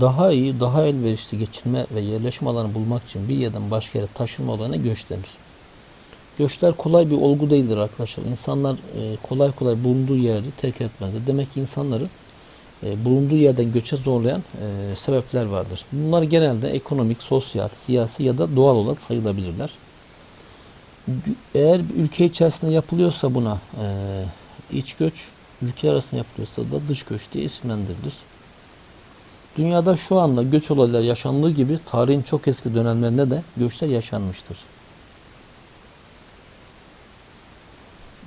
daha iyi, daha elverişli geçinme ve yerleşim alanı bulmak için bir yerden başka yere taşınma olayına göç denir. Göçler kolay bir olgu değildir arkadaşlar. İnsanlar e, kolay kolay bulunduğu yeri terk etmezler. Demek ki insanları e, bulunduğu yerden göçe zorlayan e, sebepler vardır. Bunlar genelde ekonomik, sosyal, siyasi ya da doğal olarak sayılabilirler. Eğer ülke içerisinde yapılıyorsa buna iç göç, ülke arasında yapılıyorsa da dış göç diye isimlendirilir. Dünyada şu anda göç olayları yaşandığı gibi tarihin çok eski dönemlerinde de göçler yaşanmıştır.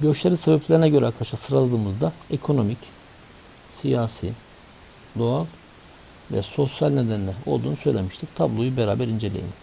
Göçlerin sebeplerine göre arkadaşlar sıraladığımızda ekonomik, siyasi, doğal ve sosyal nedenler olduğunu söylemiştik. Tabloyu beraber inceleyelim.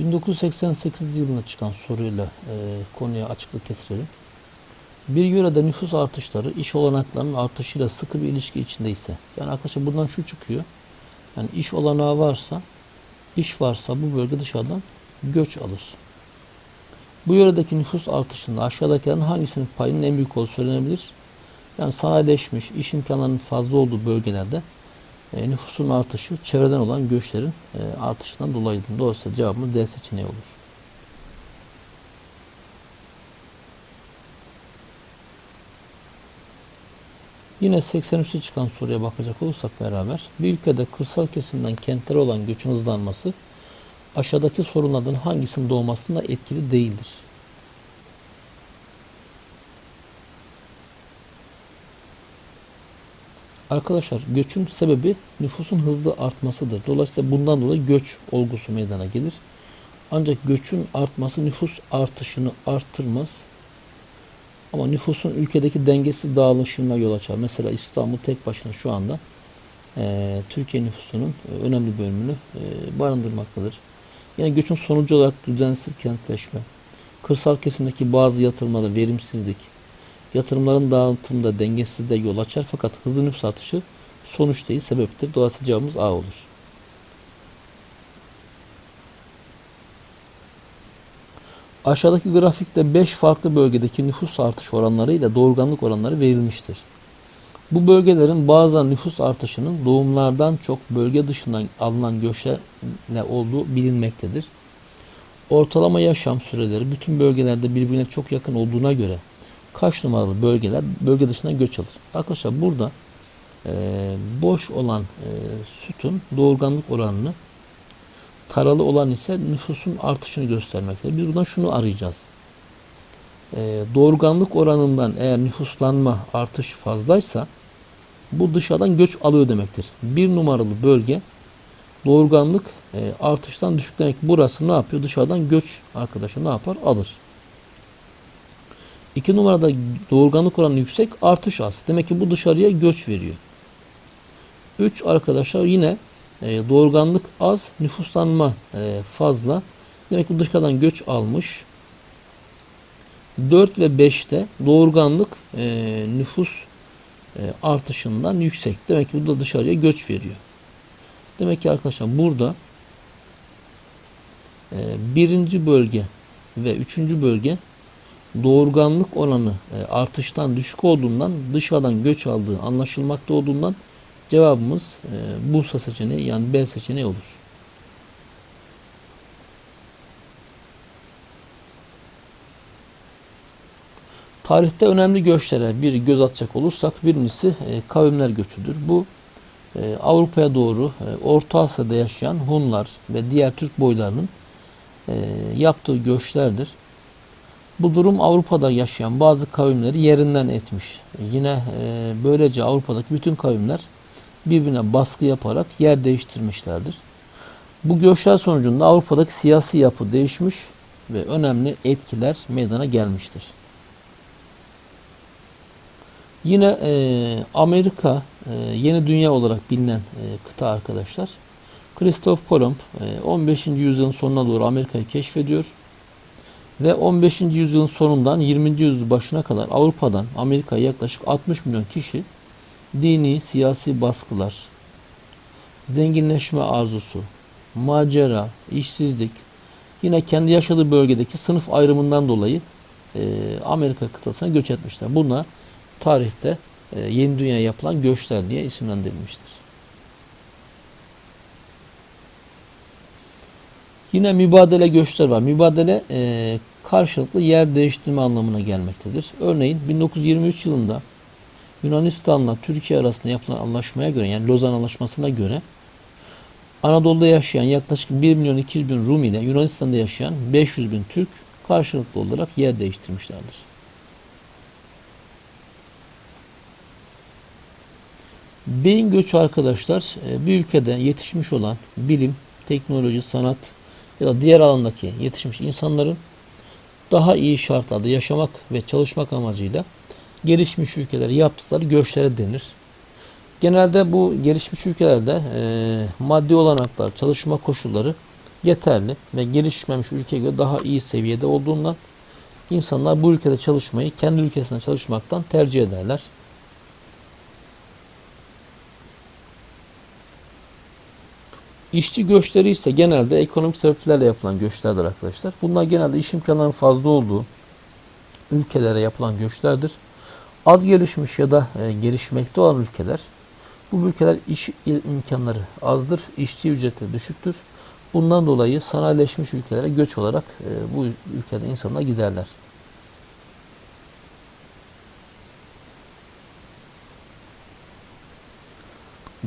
...1988 yılında çıkan soruyla e, konuya açıklık getirelim. Bir yörede nüfus artışları iş olanaklarının artışıyla sıkı bir ilişki içindeyse... ...yani arkadaşlar bundan şu çıkıyor... ...yani iş olanağı varsa... ...iş varsa bu bölge dışarıdan göç alır. Bu yöredeki nüfus artışında aşağıdakilerin hangisinin payının en büyük olduğu söylenebilir? Yani sanayileşmiş, iş imkanlarının fazla olduğu bölgelerde e, nüfusun artışı çevreden olan göçlerin e, artışından dolayıdır. Dolayısıyla cevabımız D seçeneği olur. Yine 83'e çıkan soruya bakacak olursak beraber bir ülkede kırsal kesimden kentlere olan göçün hızlanması aşağıdaki sorunlardan hangisinin doğmasında etkili değildir? Arkadaşlar göçün sebebi nüfusun hızlı artmasıdır. Dolayısıyla bundan dolayı göç olgusu meydana gelir. Ancak göçün artması nüfus artışını arttırmaz. Ama nüfusun ülkedeki dengesiz dağılışına yol açar. Mesela İstanbul tek başına şu anda e, Türkiye nüfusunun e, önemli bölümünü e, barındırmaktadır. Yani göçün sonucu olarak düzensiz kentleşme, kırsal kesimdeki bazı yatırımlara verimsizlik, yatırımların dağıtımında dengesizliğe yol açar fakat hızlı nüfus artışı sonuç değil sebeptir. Dolayısıyla cevabımız A olur. Aşağıdaki grafikte 5 farklı bölgedeki nüfus artış oranları ile doğurganlık oranları verilmiştir. Bu bölgelerin bazen nüfus artışının doğumlardan çok bölge dışından alınan göçlerle olduğu bilinmektedir. Ortalama yaşam süreleri bütün bölgelerde birbirine çok yakın olduğuna göre kaç numaralı bölgeler bölge dışına göç alır? Arkadaşlar burada e, boş olan e, sütun doğurganlık oranını taralı olan ise nüfusun artışını göstermektedir. Biz buradan şunu arayacağız. E, doğurganlık oranından eğer nüfuslanma artış fazlaysa bu dışarıdan göç alıyor demektir. Bir numaralı bölge doğurganlık e, artıştan düşük demek. Burası ne yapıyor? Dışarıdan göç arkadaşlar ne yapar? Alır. İki numarada doğurganlık oranı yüksek, artış az. Demek ki bu dışarıya göç veriyor. Üç arkadaşlar yine e, doğurganlık az, nüfuslanma e, fazla. Demek ki dışarıdan göç almış. 4 ve 5'te doğurganlık e, nüfus e, artışından yüksek. Demek ki bu da dışarıya göç veriyor. Demek ki arkadaşlar burada e, birinci bölge ve üçüncü bölge doğurganlık oranı e, artıştan düşük olduğundan dışarıdan göç aldığı anlaşılmakta olduğundan cevabımız e, Bursa seçeneği yani B seçeneği olur. Tarihte önemli göçlere bir göz atacak olursak birincisi e, kavimler göçüdür. Bu Avrupa'ya doğru Orta Asya'da yaşayan Hunlar ve diğer Türk boylarının yaptığı göçlerdir. Bu durum Avrupa'da yaşayan bazı kavimleri yerinden etmiş. Yine e, böylece Avrupa'daki bütün kavimler birbirine baskı yaparak yer değiştirmişlerdir. Bu göçler sonucunda Avrupa'daki siyasi yapı değişmiş ve önemli etkiler meydana gelmiştir. Yine e, Amerika e, yeni dünya olarak bilinen e, kıta arkadaşlar. Christoph Kolomb e, 15. yüzyılın sonuna doğru Amerika'yı keşfediyor. Ve 15. yüzyılın sonundan 20. yüzyıl başına kadar Avrupa'dan Amerika'ya yaklaşık 60 milyon kişi dini, siyasi baskılar, zenginleşme arzusu, macera, işsizlik, yine kendi yaşadığı bölgedeki sınıf ayrımından dolayı e, Amerika kıtasına göç etmişler. Buna tarihte e, yeni dünya yapılan göçler diye isimlendirilmiştir. Yine mübadele göçler var. Mübadele e, karşılıklı yer değiştirme anlamına gelmektedir. Örneğin 1923 yılında Yunanistan'la Türkiye arasında yapılan anlaşmaya göre yani Lozan Anlaşması'na göre Anadolu'da yaşayan yaklaşık 1 milyon 200 bin Rum ile Yunanistan'da yaşayan 500 bin Türk karşılıklı olarak yer değiştirmişlerdir. Beyin göçü arkadaşlar e, bir ülkede yetişmiş olan bilim, teknoloji, sanat ya da diğer alandaki yetişmiş insanların daha iyi şartlarda yaşamak ve çalışmak amacıyla gelişmiş ülkelere yaptıkları göçlere denir. Genelde bu gelişmiş ülkelerde e, maddi olanaklar, çalışma koşulları yeterli ve gelişmemiş ülkeye göre daha iyi seviyede olduğundan insanlar bu ülkede çalışmayı kendi ülkesinde çalışmaktan tercih ederler. İşçi göçleri ise genelde ekonomik sebeplerle yapılan göçlerdir arkadaşlar. Bunlar genelde iş imkanlarının fazla olduğu ülkelere yapılan göçlerdir. Az gelişmiş ya da e, gelişmekte olan ülkeler bu ülkeler iş imkanları azdır, işçi ücretleri düşüktür. Bundan dolayı sanayileşmiş ülkelere göç olarak e, bu ülkede insanlar giderler.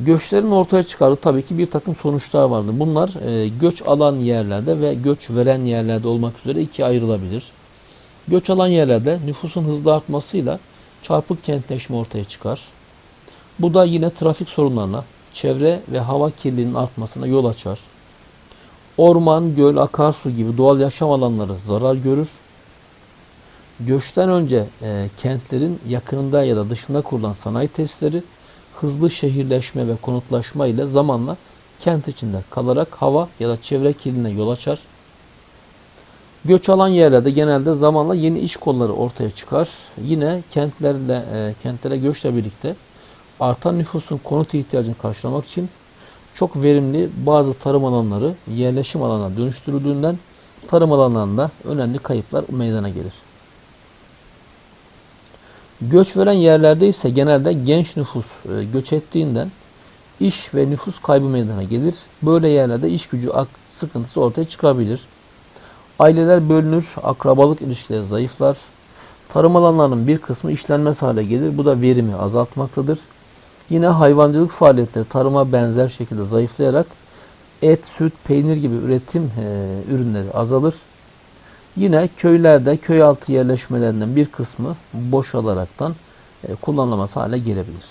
Göçlerin ortaya çıkardığı tabii ki bir takım sonuçlar vardır. Bunlar e, göç alan yerlerde ve göç veren yerlerde olmak üzere ikiye ayrılabilir. Göç alan yerlerde nüfusun hızlı artmasıyla çarpık kentleşme ortaya çıkar. Bu da yine trafik sorunlarına, çevre ve hava kirliliğinin artmasına yol açar. Orman, göl, akarsu gibi doğal yaşam alanları zarar görür. Göçten önce e, kentlerin yakınında ya da dışında kurulan sanayi tesisleri hızlı şehirleşme ve konutlaşma ile zamanla kent içinde kalarak hava ya da çevre kirliliğine yol açar. Göç alan yerlerde genelde zamanla yeni iş kolları ortaya çıkar. Yine kentlerle e, kentlere göçle birlikte artan nüfusun konut ihtiyacını karşılamak için çok verimli bazı tarım alanları yerleşim alanına dönüştürüldüğünden tarım alanlarında önemli kayıplar meydana gelir. Göç veren yerlerde ise genelde genç nüfus e, göç ettiğinden iş ve nüfus kaybı meydana gelir. Böyle yerlerde iş gücü sıkıntısı ortaya çıkabilir. Aileler bölünür, akrabalık ilişkileri zayıflar. Tarım alanlarının bir kısmı işlenmez hale gelir. Bu da verimi azaltmaktadır. Yine hayvancılık faaliyetleri tarıma benzer şekilde zayıflayarak et, süt, peynir gibi üretim e, ürünleri azalır. Yine köylerde köy altı yerleşmelerinden bir kısmı boşalaraktan e, kullanılamaz hale gelebilir.